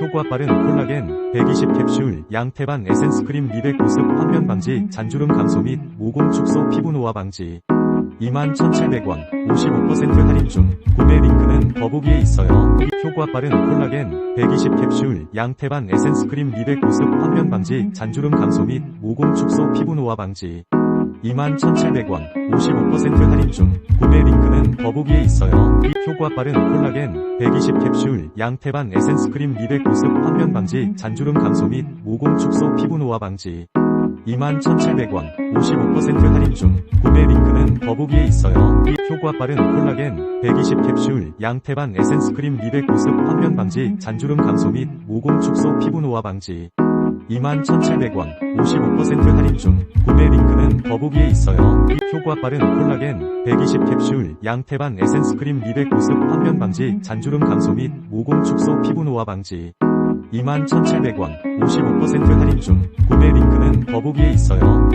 효과 빠른 콜라겐 120 캡슐 양태반 에센스 크림 미백 보습 환면 방지 잔주름 감소 및 모공 축소 피부 노화 방지 21,700원 55% 할인 중 구매 링크는 더보기에 있어요. 효과 빠른 콜라겐 120 캡슐 양태반 에센스 크림 미백 보습 환면 방지 잔주름 감소 및 모공 축소 피부 노화 방지 21,700원 55% 할인 중 구매 링크는 더보기에 있어요. 효과 빠른 콜라겐 120캡슐 양태반 에센스 크림 미백 보습 환면 방지 잔주름 감소 및 모공 축소 피부 노화 방지 21,700원 55% 할인 중 구매 링크는 더보기에 있어요. 효과 빠른 콜라겐 120캡슐 양태반 에센스 크림 미백 보습 환면 방지 잔주름 감소 및 모공 축소 피부 노화 방지 21,700원 55% 할인 중 더보기에 있어요. 효과 빠른 콜라겐 120 캡슐 양태반 에센스 크림 미백 보습 환면 방지 잔주름 감소 및 모공 축소 피부 노화 방지 21,700원 55% 할인 중 구매 링크는 더보기에 있어요.